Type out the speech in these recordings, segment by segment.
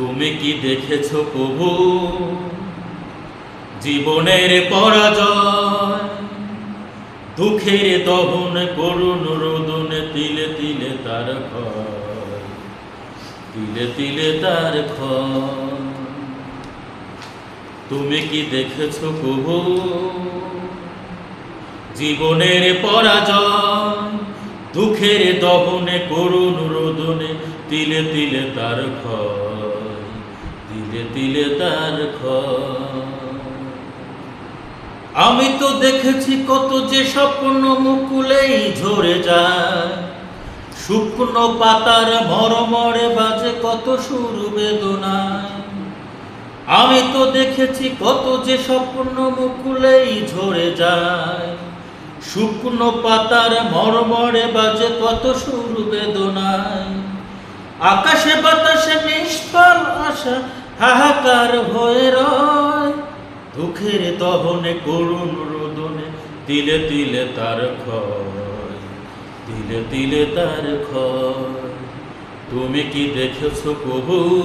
তুমি কি দেখেছ প্রভু? জীবনের পরাজয়, দুঃখের দহন, করুণ রোদন, তিলে তিলে তার তিলে তিলে তার তুমি কি দেখেছ প্রভু? জীবনের পরাজয়, দুঃখের দহনে, করুণ রোদনে, তিলে তিলে তার ক্ষয়। তিলে তিলে তার আমি তো দেখেছি কত যে স্বপ্ন মুকুলেই ঝরে যায়। শুকনো পাতার মরমরে বাজে কত সুর বেদনায়। আমি তো দেখেছি কত যে স্বপ্ন মুকুলেই ঝরে যায়। শুকনো পাতার মরমরে বাজে কত সুর বেদনায়। আকাশে বাতাসে নিষ্ফল আশা হাহাকার হয়ে রয়। দুঃখের দহনে, করুণ রোদনে, তিলে তিলে তার ক্ষয়। তিলে তিলে তার ক্ষয়। তুমি কি দেখেছ প্রভু?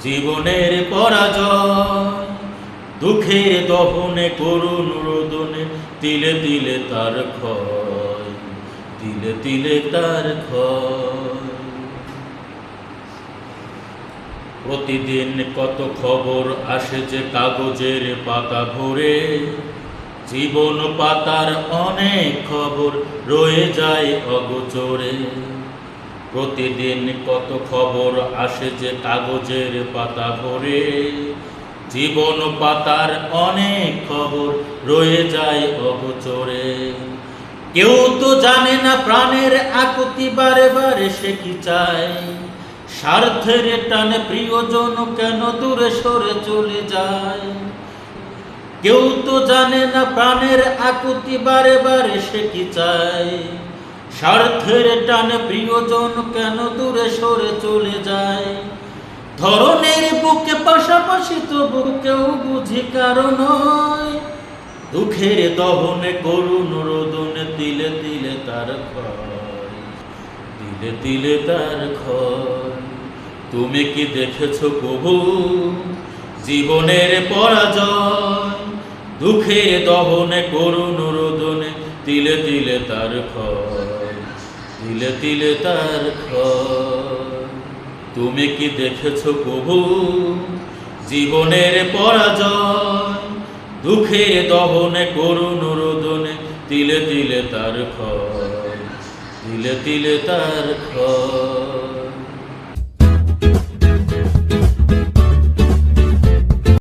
জীবনের পরাজয়। দুঃখের দহনে, করুণ রোদনে, তিলে তিলে তার ক্ষয়। তিলে তিলে তার ক্ষয়। প্রতিদিন কত খবর আসে যে কাগজের পাতা ভরে? জীবন পাতার অনেক খবর রয়ে যায় অগোচরে। প্রতিদিন কত খবর আসে যে কাগজের পাতা ভরে? জীবন পাতার অনেক খবর রয়ে যায় অগোচরে। কেউ তো জানে না প্রাণের আকুতি বারে বারে সে কি চায়। স্বার্থের টানে প্রিয়জন কেন দূরে সরে চলে যায়? কেউ তো জানে না প্রাণের আকুতি বারে বারে সে কি চায়? স্বার্থের টানে প্রিয়জন কেন দূরে সরে চলে যায়? ধরনের বুকে পাশাপাশি তো বুকেও বুঝি কারণ দুঃখের দহনে করুণ রোদনে, তিলে তিলে তার ক্ষয়, তিলে তিলে তার ক্ষয়। তুমি কি দেখেছ প্রভু? জীবনের পরাজয় দুঃখের দহনে, করুণ রোদনে, তিলে তিলে তার তিলে তিলে তার তুমি কি দেখেছ প্রভু? জীবনের পরাজয় দুঃখের দহনে, করুণ রোদনে, তিলে তিলে তার তিলে তিলে তার ক্ষয়।